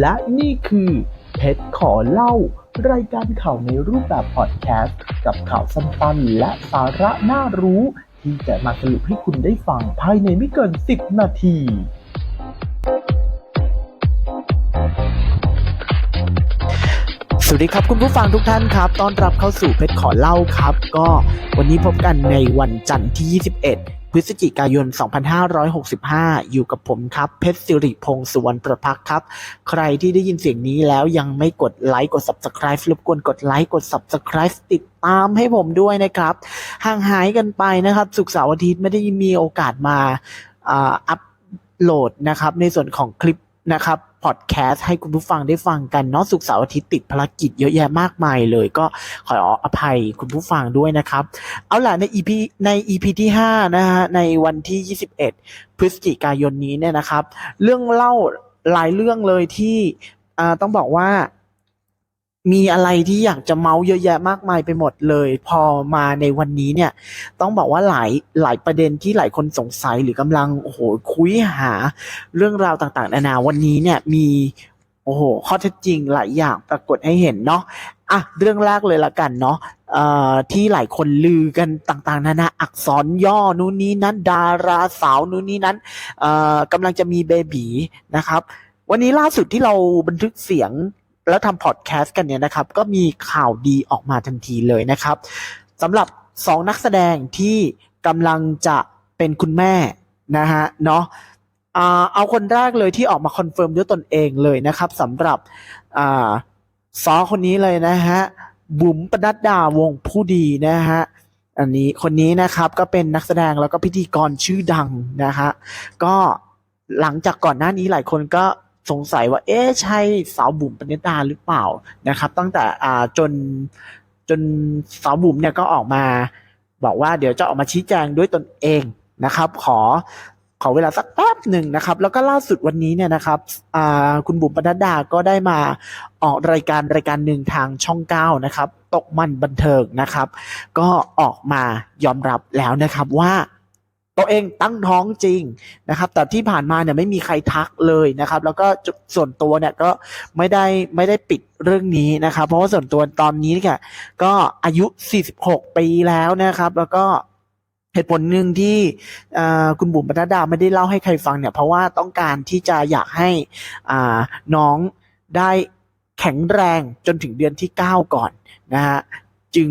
และนี่คือเพชรขอเล่า รายการข่าวในรูปแบบพอดแคสต์ กับข่าวสั้นๆและสาระน่ารู้ ที่จะมาสรุปให้คุณได้ฟังภายในไม่เกิน 10 นาที สวัสดีครับคุณผู้ฟังทุกท่านครับ ต้อนรับเข้าสู่เพชรขอเล่าครับ ก็วันนี้พบกันในวันจันทร์ที่ 21 พฤศจิกายน 2565 อยู่กับผมครับ เพชรสิริพงศ์สุวรรณประพักครับ ใครที่ได้ยินเสียงนี้แล้วยังไม่กดไลค์กด Subscribe รบกวนกดไลค์กด Subscribe ติดตามให้ผมด้วยนะครับ ห่างหายกันไปนะครับ สุกเสาร์อาทิตย์ไม่ได้มีโอกาสมาอัพโหลดนะครับ ในส่วนของคลิปนะครับ พอดแคสต์ให้คุณผู้ฟังได้ฟังกันเนาะสุกเสาร์อาทิตย์ติดภารกิจเยอะแยะมากมายเลยก็ขออภัยคุณผู้ฟังด้วยนะครับ เอาล่ะใน EP ใน EP ที่5นะฮะในวันที่ 21 พฤศจิกายนนี้เนี่ยนะครับ เรื่องเล่าหลายเรื่องเลยที่ต้องบอกว่า มีอะไรที่อยากจะเมาส์เยอะแยะมากมายไปหมดเลย พอมาในวันนี้เนี่ย ต้องบอกว่าหลายหลายประเด็นที่หลายคนสงสัยหรือกำลังโอ้โหคุยหาเรื่องราวต่างๆนานาวันนี้เนี่ยมีโอ้โหข้อเท็จจริงหลายอย่างปรากฏให้เห็นเนาะอะเรื่องแรกเลยละกันเนาะเอ่อที่หลายคนลือกันต่างๆนานาอักษรย่อนู่นนี้นั้นดาราสาวนู่นนี้นั้นเอ่อกำลังจะมีเบบีนะครับ วันนี้ล่าสุดที่เราบันทึกเสียง แล้วทำพอดแคสต์กันเนี่ยนะครับ ก็มีข่าวดีออกมาทันทีเลยนะครับสำหรับสองนักแสดงที่กำลังจะเป็นคุณแม่นะฮะเนาะเอาคนแรกเลยที่ออกมาคอนเฟิร์มด้วยตนเองเลยนะครับสำหรับอซอคนนี้เลยนะฮะบุ๋มปนัดดาวงผู้ดีนะฮะอันนี้คนนี้นะครับก็เป็นนักแสดงแล้วก็พิธีกรชื่อดังนะฮะก็หลังจากก่อนหน้านี้หลายคนก็ สงสัยว่าเอ๊ะใช่สาวบุ๋มปนัดาหรือเปล่านะครับ ตั้งแต่อ่าจนจนสาวบุ๋มเนี่ยก็ออกมา บอกว่าเดี๋ยวจะออกมาชี้แจงด้วยตนเองนะครับ ขอขอเวลาสักแป๊บหนึ่งนะครับ แล้วก็ล่าสุดวันนี้เนี่ยนะครับอ่าคุณบุ๋มปนัดดาก็ได้มาออกรายการรายการหนึ่งทางช่องเก้านะครับ ตกมันบันเทิงนะครับ ก็ออกมายอมรับแล้วนะครับว่า ตัวเองตั้งท้องจริงนะครับ แต่ที่ผ่านมาเนี่ยไม่มีใครทักเลยนะครับ แล้วก็ส่วนตัวเนี่ยก็ไม่ได้ไม่ได้ปิดเรื่องนี้นะครับ เพราะว่าส่วนตัวตอนนี้เนี่ยก็อายุ 46 ปีแล้วนะครับ แล้วก็เหตุผลหนึ่งที่คุณบุ๋มปนัดดาไม่ได้เล่าให้ใครฟังเนี่ย เพราะว่าต้องการที่จะอยากให้น้องได้แข็งแรงจนถึงเดือนที่ 9 ก่อนนะฮะจึง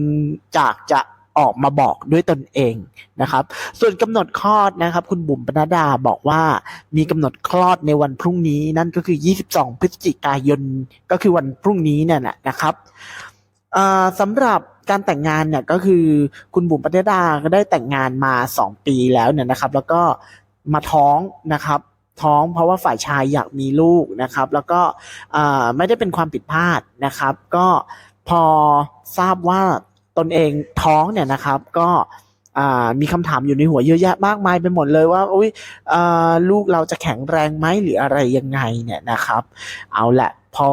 จากจะ ออกมาบอกด้วยตนเองนะครับ ส่วนกำหนดคลอดนะครับ คุณบุ๋มปนัดดาบอกว่ามีกำหนดคลอดในวันพรุ่งนี้ นั่นก็คือ 22 พฤศจิกายนก็คือวันพรุ่งนี้เนี่ยนะนะครับอ่าสำหรับการแต่งงานเนี่ยก็คือคุณบุ๋มปนัดดาก็ได้แต่งงานมา 2 ปีแล้วเนี่ยนะครับ แล้วก็มาท้องนะครับท้องเพราะว่าฝ่ายชายอยากมีลูกนะครับ แล้วก็ไม่ได้เป็นความผิดพลาดนะครับ ก็พอทราบว่า ตนเองท้องเนี่ยนะครับก็มีคำถามอยู่ในหัวเยอะแยะมากมายไปหมดเลยว่าอุ้ยลูกเราจะแข็งแรงไหมหรืออะไรยังไงเนี่ยนะครับ เอาละพอ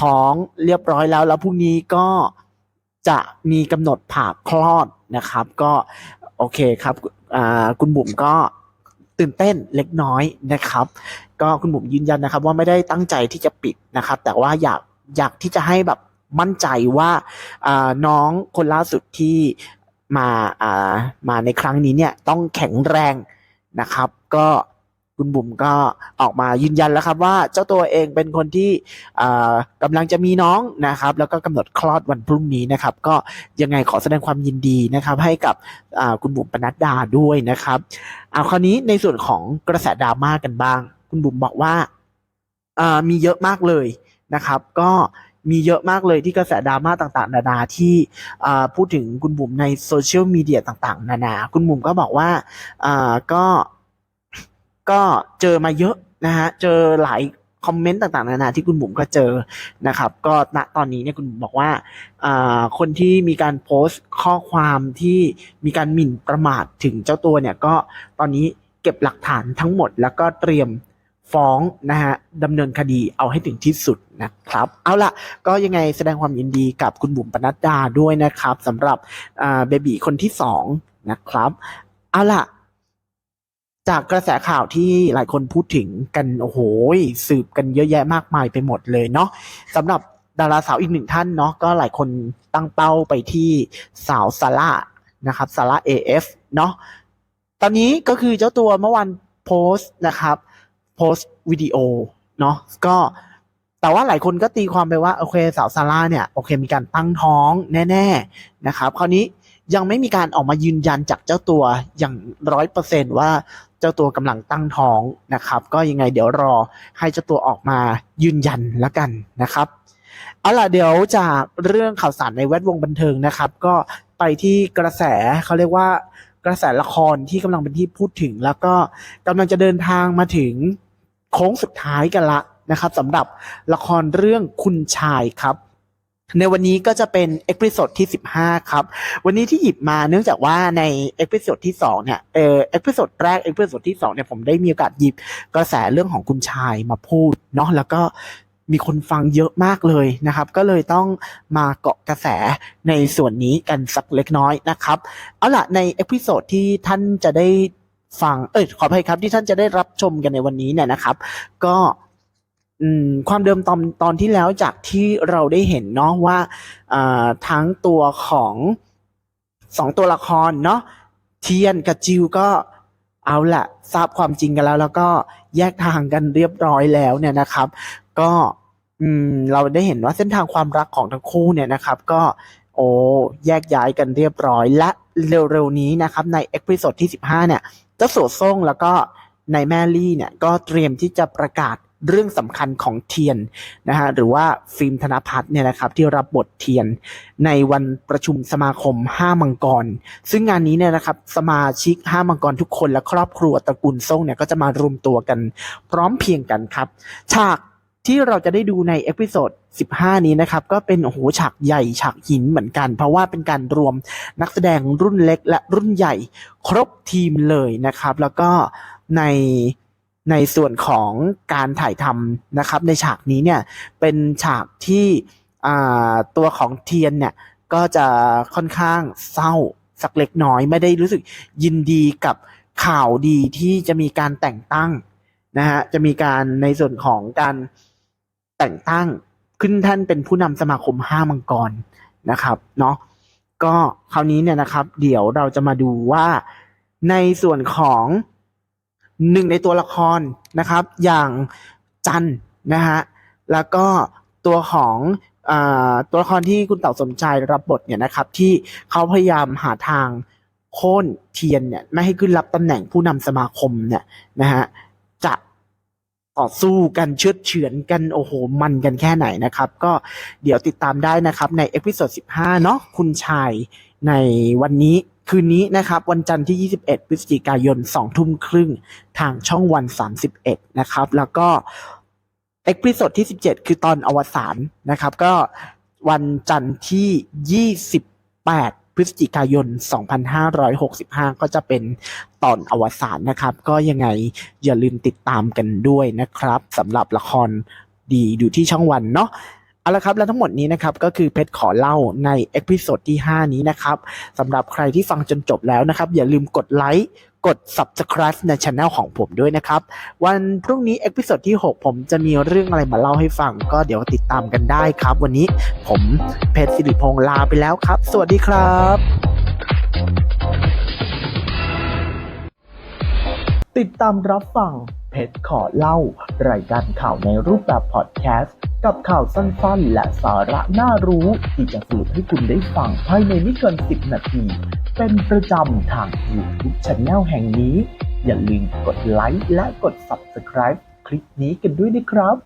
ท้องเรียบร้อยแล้ว แล้วพรุ่งนี้ก็จะมีกำหนดผ่าคลอดนะครับ ก็โอเคครับคุณบุ๋มก็ตื่นเต้นเล็กน้อยนะครับ ก็คุณบุ๋มยืนยันนะครับ ว่าไม่ได้ตั้งใจที่จะปิดนะครับ แต่ว่าอยากอยากที่จะให้แบบ มั่นใจว่าน้องคนล่าสุดที่มาามาในครั้งนี้เนี่ยต้องแข็งแรงนะครับ ก็คุณบุ๋มก็ออกมายืนยันแล้วครับว่าเจ้าตัวเองเป็นคนที่กำลังจะมีน้องนะครับ แล้วก็กำหนดคลอดวันพรุ่งนี้นะครับ ก็ยังไงขอแสดงความยินดีนะครับ ให้กับคุณบุ๋มปนัดดาด้วยนะครับเอาคราวนี้ในส่วนของกระแสดราม่ากันบ้าง คุณบุ๋มบอกว่ามีเยอะมากเลยนะครับ ก็ มีเยอะมากเลยที่กระแสดราม่าต่างๆ นานาที่พูดถึงคุณบุ๋มในโซเชียลมีเดียต่างๆ นานา คุณบุ๋มก็บอกว่าก็ก็เจอมาเยอะนะฮะเจอหลายคอมเมนต์ต่างๆนานาที่คุณบุ๋มก็เจอนะครับ ก็ณตอนนี้เนี่ยคุณบุ๋มบอกว่าอ่าคนที่มีการโพสต์ข้อความที่มีการหมิ่นประมาทถึงเจ้าตัวเนี่ยก็ตอนนี้เก็บหลักฐานทั้งหมดแล้วก็เตรียม ฟ้องนะฮะดำเนินคดีเอาให้ถึงที่สุดนะครับ เอาล่ะก็ยังไงแสดงความยินดีกับคุณบุ๋มปนัดดาด้วยนะครับสำหรับเบบีคนที่สองนะครับ เอาล่ะจากกระแสข่าวที่หลายคนพูดถึงกันโอ้โหสืบกันเยอะแยะมากมายไปหมดเลยเนาะสำหรับดาราสาวอีกหนึ่งท่านเนาะก็หลายคนตั้งเป้าไปที่สาวซาร่านะครับซาร่า AF เนาะตอนนี้ก็คือเจ้าตัวเมื่อวันโพสต์นะครับ โพสต์วิดีโอเนาะก็แต่ว่าหลายคนก็ตีความไปว่า โอเคสาวซาร่าเนี่ยโอเค มีการตั้งท้องแน่ ๆ นะครับ คราวนี้ยังไม่มีการออกมายืนยันจากเจ้าตัวอย่างร้อยเปอร์เซนว่าเจ้าตัวกำลังตั้งท้องนะครับ ก็ยังไงเดี๋ยวรอให้เจ้าตัวออกมายืนยันแล้วกันนะครับเอาล่ะเดี๋ยวจากเรื่องข่าวสารในแวดวงบันเทิงนะครับ ก็ไปที่กระแสเขาเรียกว่ากระแสละครที่กำลังเป็นที่พูดถึง แล้วก็กำลังจะเดินทางมาถึง โค้งสุดท้ายกันละนะครับสำหรับละครเรื่องคุณชายครับ ในวันนี้ก็จะเป็นเอพิโซดที่ 15 ครับ วันนี้ที่หยิบมาเนื่องจากว่าในเอพิโซดที่2เนี่ยเออเอพิโซดแรกเอพิโซดที่2เนี่ยผมได้มีโอกาสหยิบกระแสเรื่องของคุณชายมาพูดเนาะแล้วก็มีคนฟังเยอะมากเลยนะครับ ก็เลยต้องมาเกาะกระแสในส่วนนี้กันสักเล็กน้อยนะครับ เอาล่ะในเอพิโซดที่ท่านจะได้ ฟัง เอ้ยขออภัยครับที่ท่านจะได้รับชมกันในวันนี้เนี่ยนะครับ ก็ความเดิมตอนตอนที่แล้วจากที่เราได้เห็นเนาะว่าทั้งตัวของสองตัวละครเนาะเทียนกับจิวก็เอาละทราบความจริงกันแล้ว แล้วก็แยกทางกันเรียบร้อยแล้วเนี่ยนะครับ ก็เราได้เห็นว่าเส้นทางความรักของทั้งคู่เนี่ยนะครับ ก็ โอ้แยกย้ายกันเรียบร้อย และเร็วๆนี้นะครับในเอพิโซดที่ 15 เนี่ยเจ้าโสวซ่งแล้วก็ในแมรี่เนี่ยก็เตรียมที่จะประกาศเรื่องสำคัญของเทียนนะฮะหรือว่าฟิล์มธนพัฒน์เนี่ยนะครับที่รับบทเทียนในวันประชุมสมาคม5มังกร ซึ่งงานนี้เนี่ยนะครับสมาชิก5มังกรทุกคนและครอบครัวตระกูลซ่งเนี่ยก็จะมารวมตัวกัน พร้อมเพียงกันครับ ฉาก ที่เราจะได้ดูในเอพิโซด 15 นี้นะครับ ก็เป็นโอ้โหฉากใหญ่ฉากหินเหมือนกัน เพราะว่าเป็นการรวมนักแสดงรุ่นเล็กและรุ่นใหญ่ครบทีมเลยนะครับ แล้วก็ในในส่วนของการถ่ายทำนะครับ ในฉากนี้เนี่ยเป็นฉากที่ตัวของเทียนเนี่ยก็จะค่อนข้างเศร้าสักเล็กน้อยไม่ได้รู้สึกยินดีกับข่าวดีที่จะมีการแต่งตั้งนะฮะจะมีการในส่วนของการ แต่งตั้งขึ้นท่านเป็นผู้นำสมาคมห้ามังกรนะครับเนาะก็คราวนี้เนี่ยนะครับ เดี๋ยวเราจะมาดูว่าในส่วนของหนึ่งในตัวละครนะครับ อย่างจันนะฮะแล้วก็ตัวของอตัวละครที่คุณเต่าสมชายรับบทเนี่ยนะครับ ที่เขาพยายามหาทางโค่นเทียนเนี่ยไม่ให้ขึ้นรับตำแหน่งผู้นำสมาคมเนี่ยนะฮะ ต่อสู้กันเชือดเฉือนกันโอ้โหมันกันแค่ไหนนะครับ ก็เดี๋ยวติดตามได้นะครับในเอพิโซด15 เนาะคุณชายในวันนี้คืนนี้นะครับ วันจันทร์ที่ 21 พฤศจิกายน 2 ทุ่มครึ่งทางช่องวัน 31 นะครับ แล้วก็เอพิโซดที่ 17 คือตอนอวสานนะครับ ก็วันจันทร์ที่ 28 ฤศจิกายน 2565 ก็จะเป็นตอนอวสานนะครับ ก็ยังไงอย่าลืมติดตามกันด้วยนะครับสำหรับละครดีอยู่ที่ช่องวันเนาะเอาละครับและทั้งหมดนี้นะครับก็คือเพชรขอเล่าในเอพิโซดที่ 5 นี้นะครับสำหรับใครที่ฟังจนจบแล้วนะครับ อย่าลืมกดไลค์ กด subscribe ในช anel ของผมด้วยนะครับ วันพรุ่งนี้เอพิโซดที่ 6 ผมจะมีเรื่องอะไรมาเล่าให้ฟัง ก็เดี๋ยวติดตามกันได้ครับ วันนี้ผมเพชรสิริพงษ์ลาไปแล้วครับ สวัสดีครับติดตามรับฟังเพชรขอเล่า รายการข่าวในรูปแบบพอดแคสต์ กับข่าวสั้นๆ และสาระน่ารู้ ที่จะสรุปให้คุณได้ฟังภายในไม่เกิน 10 นาที เป็นประจำทาง YouTube Channel แห่งนี้ อย่าลืมกดไลค์และกด Subscribe คลิปนี้กันด้วยนะครับ